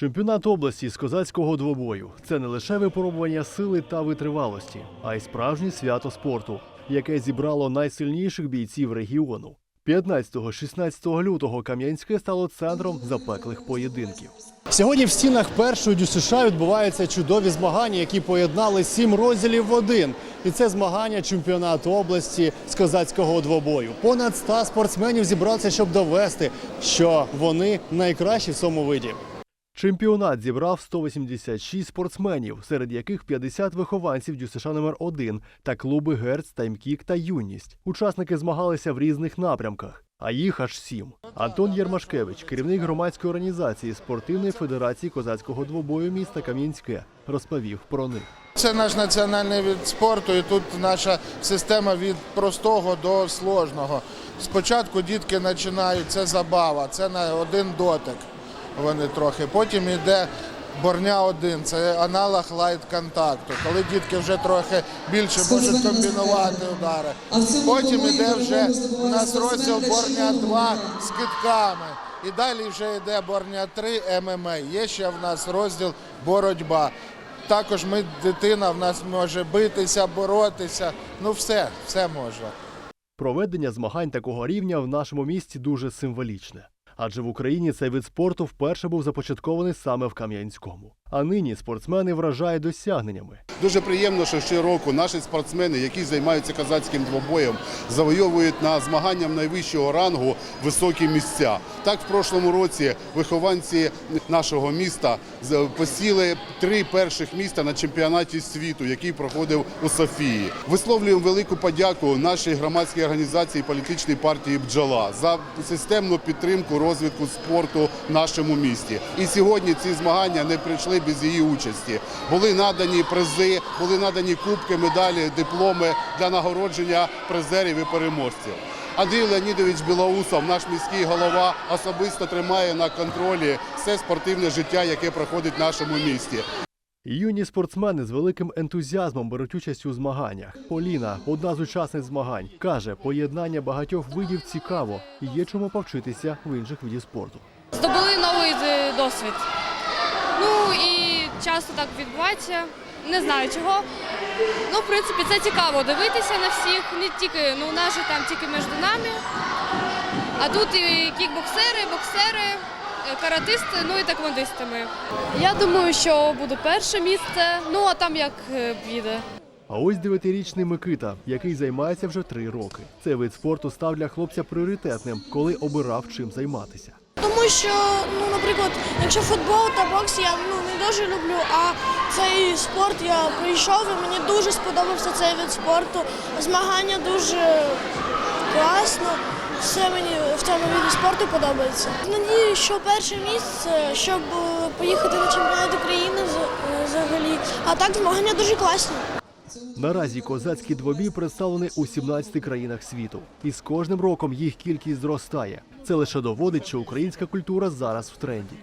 Чемпіонат області з козацького двобою це не лише випробування сили та витривалості, а й справжнє свято спорту, яке зібрало найсильніших бійців регіону. 15-16 лютого Кам'янське стало центром запеклих поєдинків. Сьогодні в стінах першої ДЮСШ відбуваються чудові змагання, які поєднали сім розділів в один. І це змагання чемпіонату області з козацького двобою. Понад 100 спортсменів зібралися, щоб довести, що вони найкращі в цьому виді. Чемпіонат зібрав 186 спортсменів, серед яких 50 вихованців ДЮСШ номер 1 та клуби Герц, Таймкік та Юність. Учасники змагалися в різних напрямках, а їх аж сім. Антон Єрмашкевич, керівник громадської організації Спортивної федерації козацького двобою міста Кам'янське, розповів про них. Це наш національний від спорту, і тут наша система від простого до сложного. Спочатку дітки починають, це забава, це на один дотик. Вони трохи. Потім йде борня один, це аналог лайт контакту. Коли дітки вже трохи більше можуть комбінувати удари. Потім йде вже у нас розділ борня 2 з китками. І далі вже йде борня 3 ММА. Є ще в нас розділ боротьба. Також ми дитина в нас може битися, боротися. Ну все, все може. Проведення змагань такого рівня в нашому місті дуже символічне. Адже в Україні цей вид спорту вперше був започаткований саме в Кам'янському. А нині спортсмени вражають досягненнями. Дуже приємно, що щороку наші спортсмени, які займаються казацьким двобоєм, завойовують на змаганням найвищого рангу високі місця. Так, в прошлому році вихованці нашого міста посіли три перших міста на чемпіонаті світу, який проходив у Софії. Висловлюємо велику подяку нашій громадській організації політичній партії Бджола за системну підтримку розвитку спорту в нашому місті. І сьогодні ці змагання не прийшли без її участі. Були надані призи, були надані кубки, медалі, дипломи для нагородження призерів і переможців. Андрій Леонідович Білоусов, наш міський голова, особисто тримає на контролі все спортивне життя, яке проходить в нашому місті. Юні спортсмени з великим ентузіазмом беруть участь у змаганнях. Поліна, одна з учасниць змагань, каже, поєднання багатьох видів цікаво і є чому повчитися в інших видів спорту. здобули новий досвід. Ну і часто так відбувається. Не знаю чого. Ну, в принципі, це цікаво дивитися на всіх, не тільки, ну, у нас же там тільки між нами. А тут і кікбоксери, боксери, е, каратисти, ну і таквондисти ми. Я думаю, що буде перше місце, ну а там як е, піде. А ось дев'ятирічний Микита, який займається вже три роки. Цей вид спорту став для хлопця пріоритетним, коли обирав чим займатися. Тому що, ну, наприклад, якщо футбол та бокс я ну, не дуже люблю, а цей спорт я прийшов і мені дуже сподобався цей вид спорту. Змагання дуже класно. Все мені в цьому виді спорту подобається. Надію, що перше місце, щоб поїхати на чемпіонат України взагалі. А так змагання дуже класні. Наразі козацький двобій представлений у 17 країнах світу, і з кожним роком їх кількість зростає. Це лише доводить, що українська культура зараз в тренді.